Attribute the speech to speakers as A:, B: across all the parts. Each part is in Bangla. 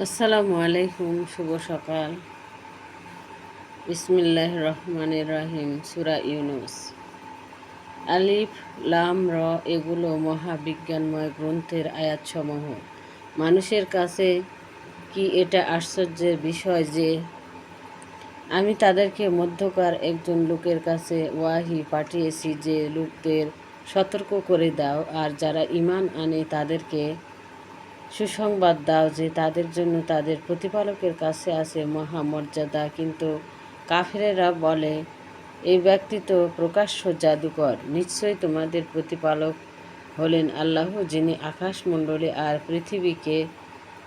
A: আসসালামু আলাইকুম, শুভ সকাল। বিসমিল্লাহ রহমানের রাহিম, সুরা ইউনুস। আলিফ, লাম, র এগুলো মহাবিজ্ঞানময় গ্রন্থের আয়াতসমূহ। মানুষের কাছে কি এটা আশ্চর্যের বিষয় যে আমি তাদেরকে মধ্যকার একজন লোকের কাছে ওয়াহি পাঠিয়েছি যে লোকদের সতর্ক করে দাও, আর যারা ইমান আনে তাদেরকে সুসংবাদ দাও যে তাদের জন্য তাদের প্রতিপালকের কাছে আছে মহামর্যাদা। কিন্তু কাফেরেরা বলে, এই ব্যক্তি তো প্রকাশ্য জাদুকর। নিশ্চয়ই তোমাদের প্রতিপালক হলেন আল্লাহ, যিনি আকাশমণ্ডলী আর পৃথিবীকে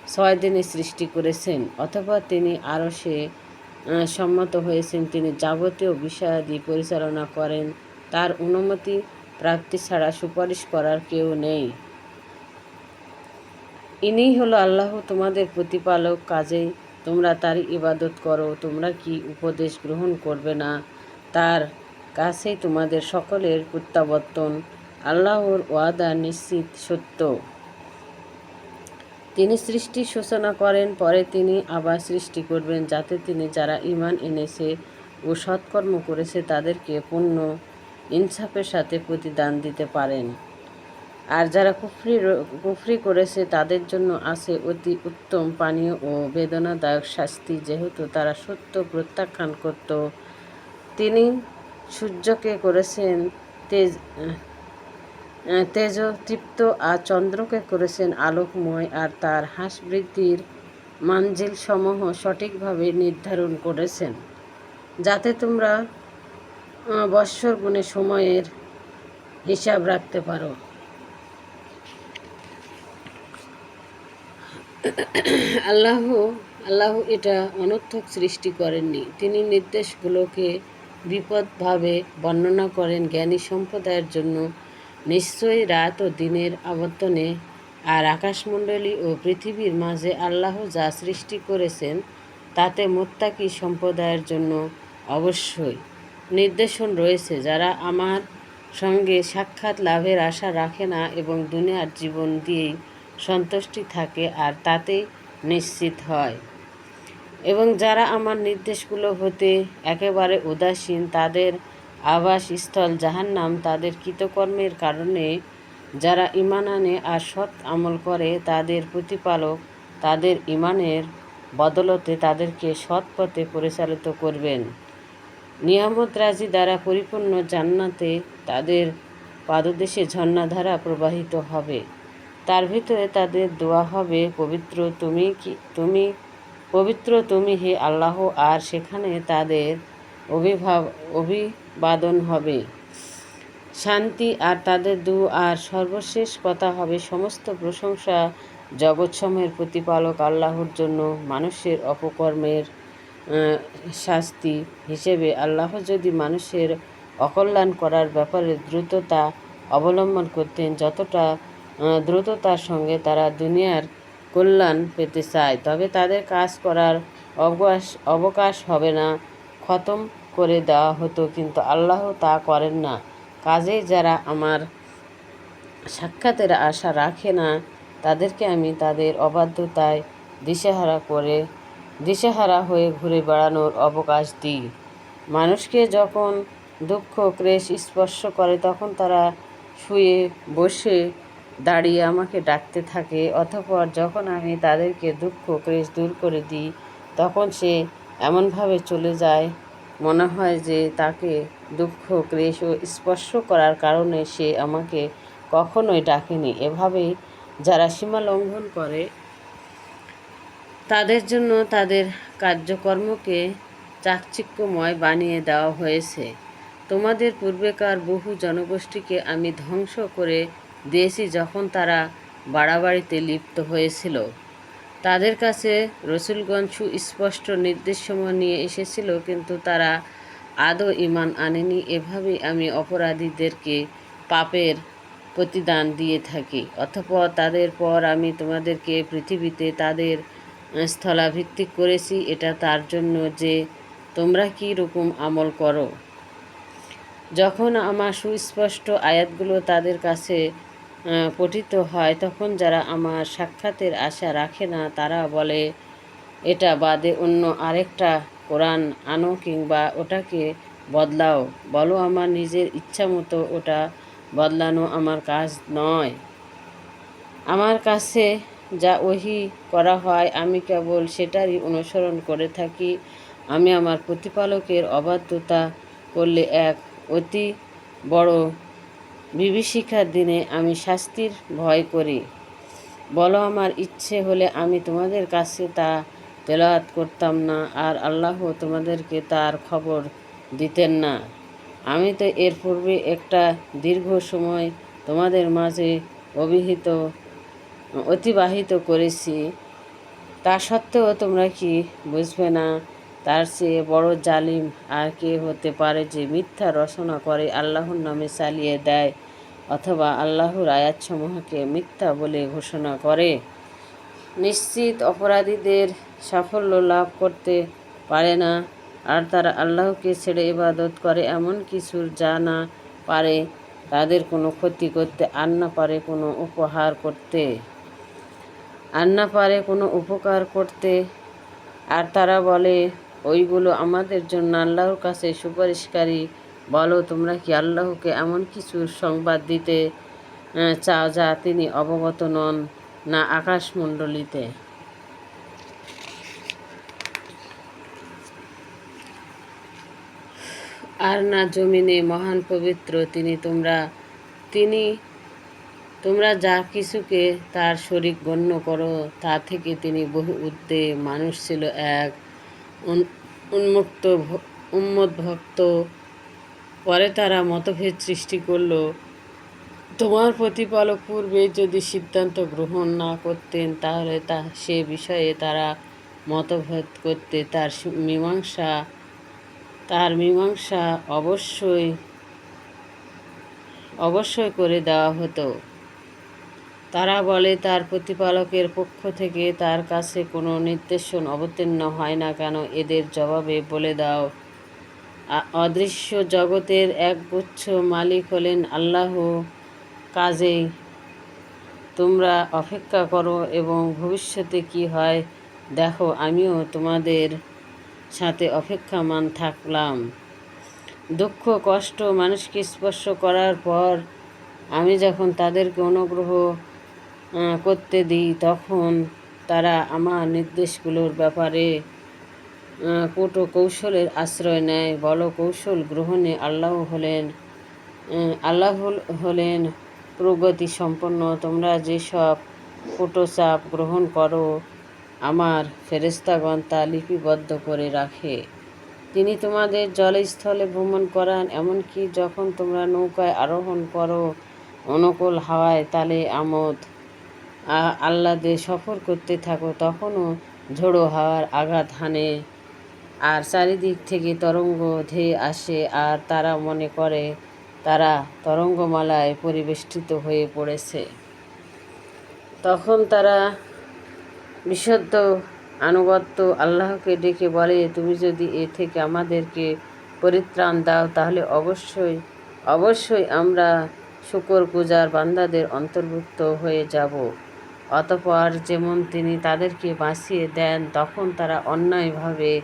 A: ছয় দিনে সৃষ্টি করেছেন। অথবা তিনি আরও সে সম্মত হয়েছেন, তিনি যাবতীয় বিষয়াদি পরিচালনা করেন। তার অনুমতি প্রাপ্তি ছাড়া সুপারিশ করার কেউ নেই। ইনিই হলো আল্লাহ তোমাদের প্রতিপালক, কাজেই তোমরা তার ইবাদত করো, তোমরা কি উপদেশ গ্রহণ করবে না? তার কাছেই তোমাদের সকলের প্রত্যাবর্তন, আল্লাহর ওয়াদা নিশ্চিত, সত্য। তিনি সৃষ্টি সূচনা করেন, পরে তিনি আবার সৃষ্টি করবেন, যাতে তিনি যারা ইমান এনেছে ও সৎকর্ম করেছে তাদেরকে পূর্ণ ইনসাফের সাথে প্রতিদান দিতে পারেন। আর যারা কুফরি কুফরি করেছে, তাদের জন্য আছে অতি উত্তম পানীয় ও বেদনাদায়ক শাস্তি। যেহেতু তারা সত্য প্রত্যাখ্যান করত, তিনি সূর্যকে করেছেন তেজ তেজ তৃপ্ত আর চন্দ্রকে করেছেন আলোকময়, আর তার হাঁস বৃদ্ধির মানজিল সমূহ সঠিকভাবে নির্ধারণ করেছেন। যাতে তোমরা বৎসর গুণে সময়ের হিসাব রাখতে পারো। আল্লাহ আল্লাহ এটা অনর্থক সৃষ্টি করেননি। তিনি নির্দেশগুলোকে বিপদভাবে বর্ণনা করেন জ্ঞানী সম্প্রদায়ের জন্য। নিশ্চয়ই রাত ও দিনের আবর্তনে আর আকাশমণ্ডলী ও পৃথিবীর মাঝে আল্লাহ যা সৃষ্টি করেছেন, তাতে মোত্তাকি সম্প্রদায়ের জন্য অবশ্যই। নির্দেশন রয়েছে, যারা আমার সঙ্গে সাক্ষাৎ লাভের আশা রাখে না এবং দুনিয়ার জীবন দিয়েই সন্তুষ্টি থাকে আর তাতেই নিশ্চিত হয়। এবং যারা আমার নির্দেশগুলো হতে একেবারে উদাসীন, তাদের আবাসস্থল জাহান্নাম, তাদের কৃতকর্মের কারণে যারা ইমান আনে আর সৎ আমল করে, তাদের প্রতিপালক তাদের ইমানের বদলতে তাদেরকে সৎ পথে পরিচালিত করবেন। নিয়ামত রাজি দ্বারা পরিপূর্ণ জান্নাতে তাদের পাদদেশে ঝর্ণাধারা প্রবাহিত হবে। তার ভিতরে তাদের দোয়া হবে, পবিত্র তুমি কি, তুমি, পবিত্র তুমি হে আল্লাহ, আর সেখানে তাদের অভিভাব, অভিবাদন হবে। শান্তি আর তাদের দু, আর সর্বশেষ কথা হবে, সমস্ত প্রশংসা জগৎসমূহের প্রতিপালক আল্লাহর জন্য, মানুষের অপকর্মের শাস্তি হিসেবে। আল্লাহ যদি মানুষের অকল্যাণ করার ব্যাপারে দ্রুততা অবলম্বন করতেন, যতটা দ্রুততার সঙ্গে তারা দুনিয়ার কল্যাণ পেতে চায়। তবে তাদের কাজ করার অবকাশ অবকাশ হবে না, খতম করে দেওয়া হতো, কিন্তু আল্লাহ তা করেন না। কাজেই যারা আমার সাক্ষাতের আশা রাখে না, তাদেরকে আমি তাদের অবাধ্যতায় দিশেহারা করে, দিশেহারা হয়ে ঘুরে বেড়ানোর অবকাশ দিই। মানুষকে যখন দুঃখ ক্রেশ স্পর্শ করে, তখন তারা শুয়ে বসে দাঁড়িয়ে আমাকে ডাকতে থাকে, অতঃপর যখন আমি তাদেরকে দুঃখ ক্রেশ দূর করে দিই, তখন সে এমনভাবে চলে যায়। মনে হয় যে তাকে দুঃখ ক্রেশ ও স্পর্শ করার কারণে সে আমাকে কখনোই ডাকেনি। এভাবেই যারা সীমা লঙ্ঘন করে, তাদের জন্য তাদের কার্যকর্মকে চাকচিক্যময় বানিয়ে দেওয়া হয়েছে। তোমাদের পূর্বেকার বহু জনগোষ্ঠীকে আমি ধ্বংস করে দিয়েছি যখন তারা বাড়াবাড়িতে লিপ্ত হয়েছিল, তাদের কাছে রসুলগঞ্জ সুস্পষ্ট নির্দেশসমূহ নিয়ে এসেছিল, কিন্তু তারা আদৌ ইমান আনেনি। এভাবেই আমি অপরাধীদেরকে পাপের প্রতিদান দিয়ে থাকি। অথবা তাদের পর আমি তোমাদেরকে পৃথিবীতে তাদের স্থলাভিত্তিক করেছি, এটা তার জন্য যে তোমরা কী রকম আমল করো। যখন আমার সুস্পষ্ট আয়াতগুলো তাদের কাছে পঠিত হয়, তখন যারা আমার সাক্ষাতের আশা রাখে না, তারা বলে, এটা বাদে অন্য আরেকটা কোরআন আনো কিংবা ওটাকে বদলাও। বলো আমার নিজের ইচ্ছা মতো ওটা বদলানো আমার কাজ নয়। আমার কাছে যা ওহি করা হয়, আমি কেবল সেটারই অনুসরণ করে থাকি। আমি আমার প্রতিপালকের অবাধ্যতা করলে এক অতি বড় বিভীষিকার দিনে আমি শাস্তির ভয় করি। বলো আমার ইচ্ছে হলে আমি তোমাদের কাছে তা তেলাওয়াত করতাম না আর আল্লাহ তোমাদেরকে তার খবর দিতেন না। আমি তো এর পূর্বে একটা দীর্ঘ সময় তোমাদের মাঝে অভিহিত, অতিবাহিত করেছি। তা সত্ত্বেও তোমরা কি বুঝবে না? তার চেয়ে বড় জালিম আর কে হতে পারে যে মিথ্যা রচনা করে আল্লাহর নামে চালিয়ে দেয় অথবা আল্লাহর আয়াতসমূহকে মিথ্যা বলে ঘোষণা করে? নিশ্চিত অপরাধীদের সাফল্য লাভ করতে পারে না, আর তারা আল্লাহকে ছেড়ে ইবাদত করে এমন কিছুর যা না পারে, তাদের কোনো ক্ষতি করতে, আর না পারে কোনো উপহার করতে। আর না পারে কোনো উপকার করতে। আর তারা বলে ওইগুলো আমাদের জন্য আল্লাহর কাছে সুপারিশকারী। বলো, তোমরা কি আল্লাহকে এমন কিছুর সংবাদ দিতে চাও যা তিনি অবগত নন না আকাশমণ্ডলীতে? আর না জমিনে মহান পবিত্র তিনি তোমরা তিনি তোমরা যা কিছুকে তার শরিক গণ্য করো, তা থেকে তিনি বহু ঊর্ধ্বে মানুষ ছিল এক। উন্মুক্ত ভ- ভক্ত। পরে তারা মতভেদ সৃষ্টি করল। তোমার প্রতিপালক পূর্বে যদি সিদ্ধান্ত গ্রহণ না করতেন, তাহলে তা, সে বিষয়ে তারা মতভেদ করতে তার মীমাংসা তার মীমাংসা অবশ্যই অবশ্যই করে দেওয়া হতো। তারা বলে, তার প্রতিপালকের পক্ষ থেকে তার কাছে কোনো নির্দেশন অবতীর্ণ হয় না কেন? এদের জবাবে বলে দাও। অদৃশ্য জগতের একগুচ্ছ মালিক হলেন আল্লাহ। কাজেই তোমরা অপেক্ষা করো এবং ভবিষ্যতে কি হয় দেখো, আমিও তোমাদের সাথে অপেক্ষামান থাকলাম। দুঃখ, কষ্ট মানুষকে স্পর্শ করার পর আমি যখন তাদেরকে অনুগ্রহ করতে দিই, তখন তারা আমার নির্দেশগুলোর ব্যাপারে কৌটো কৌশলের আশ্রয় নেয়, বল কৌশল গ্রহণে আল্লাহ হলেন আল্লাহ হলেন প্রগতি সম্পন্ন, তোমরা যেসব কুটোচাপ গ্রহণ করো, আমার ফেরেস্তাগণ তা লিপিবদ্ধ করে রাখে। তিনি তোমাদের জলস্থলে ভ্রমণ করান, এমনকি যখন তোমরা নৌকায় আরোহণ করো, অনুকূল হাওয়ায় তালে আমোদ আহ্লাদে সফর করতে থাকো, তখনও ঝোড়ো হাওয়ার আঘাত হানে। আর চারিদিক থেকে তরঙ্গ ধেয়ে আসে, আর তারা মনে করে তারা তরঙ্গমালায় পরিবেষ্টিত হয়ে পড়েছে। তখন তারা বিশুদ্ধ, আনুগত্য আল্লাহকে ডেকে বলে, তুমি যদি এ থেকে আমাদেরকে পরিত্রাণ দাও, তাহলে অবশ্যই অবশ্যই আমরা শুকর পূজার বান্দাদের অন্তর্ভুক্ত হয়ে যাব। অতপর যেমন তিনি তাদেরকে বাঁচিয়ে দেন, তখন তারা অন্যায়ভাবে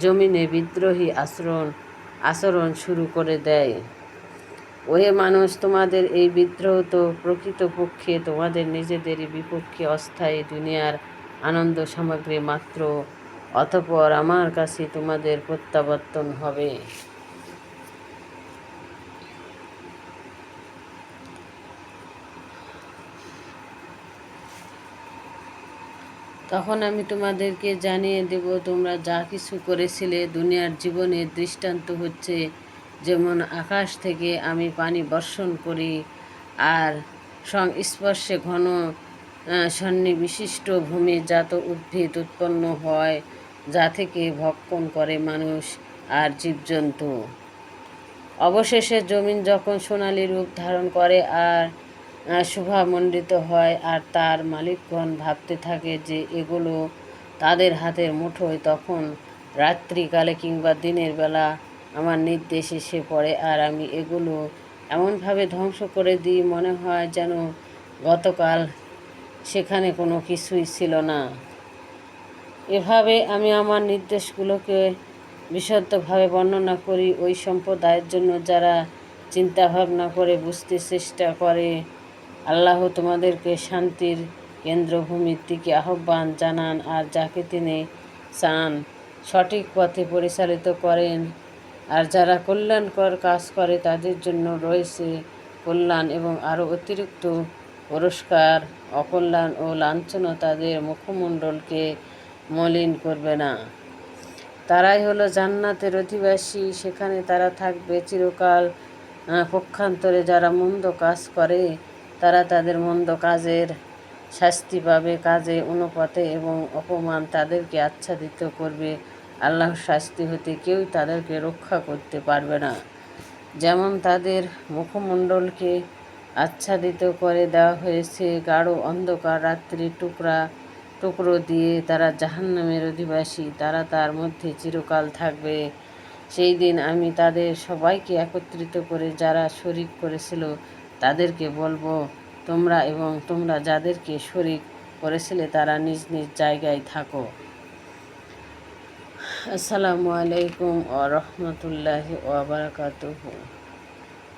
A: জমিনে বিদ্রোহী আচরণ আচরণ শুরু করে দেয়। ওহে মানুষ, তোমাদের এই বিদ্রোহ তো প্রকৃতপক্ষে তোমাদের নিজেদেরই বিপক্ষে অস্থায়ী দুনিয়ার আনন্দ সামগ্রী মাত্র, অতপর আমার কাছে তোমাদের প্রত্যাবর্তন হবে। তখন আমি তোমাদেরকে জানিয়ে দেব তোমরা যা কিছু করেছিলে দুনিয়ার জীবনের দৃষ্টান্ত হচ্ছে। যেমন আকাশ থেকে আমি পানি বর্ষণ করি আর সংস্পর্শে ঘন আহ, ভূমি ভূমিজাত উদ্ভিদ উৎপন্ন হয় যা থেকে ভক্ষণ করে মানুষ আর জীবজন্তু। অবশেষে জমিন যখন সোনালি রূপ ধারণ করে আর শোভামণ্ডিত হয় আর তার মালিকগণ ভাবতে থাকে যে এগুলো তাদের হাতের মুঠোয় তখন রাত্রিকালে কিংবা দিনের বেলা আমার নির্দেশ এসে পড়ে আর আমি এগুলো এমনভাবে ধ্বংস করে দিই, মনে হয় যেন গতকাল সেখানে কোনো কিছুই ছিল না। এভাবে আমি আমার নির্দেশগুলোকে বিশুদ্ধভাবে বর্ণনা করি। ওই সম্প্রদায়ের জন্য যারা চিন্তাভাবনা করে বুঝতে চেষ্টা করে আল্লাহ তোমাদেরকে শান্তির কেন্দ্রভূমির দিকে আহ্বান জানান আর যাকে তিনি চান সঠিক পথে পরিচালিত করেন। আর যারা কল্যাণকর কাজ করে, তাদের জন্য রয়েছে কল্যাণ এবং আরও অতিরিক্ত পুরস্কার। অকল্যাণ ও লাঞ্ছনা তাদের মুখমণ্ডলকে মলিন করবে না। তারাই হলো জান্নাতের অধিবাসী। সেখানে তারা থাকবে চিরকাল পক্ষান্তরে যারা মন্দ কাজ করে তারা তাদের মন্দ কাজের শাস্তি পাবে, কাজে অনুপাতে এবং অপমান তাদেরকে আচ্ছাদিত করবে। আল্লাহর শাস্তি হতে কেউ তাদেরকে রক্ষা করতে পারবে না। যেমন তাদের মুখমণ্ডলকে আচ্ছাদিত করে দেওয়া হয়েছে, গাঢ় অন্ধকার রাত্রি টুকরা, টুকরো দিয়ে তারা জাহান্নামের অধিবাসী, তারা তার মধ্যে চিরকাল থাকবে। সেই দিন আমি তাদের সবাইকে একত্রিত করে যারা শরিক করেছিল তাদেরকে বলব, তোমরা এবং তোমরা যাদেরকে শরিক করেছিলে, তারা নিজ নিজ জায়গায় থাকো। আসসালামু আলাইকুম ও রহমতুল্লাহি ওয়া বারাকাতুহু।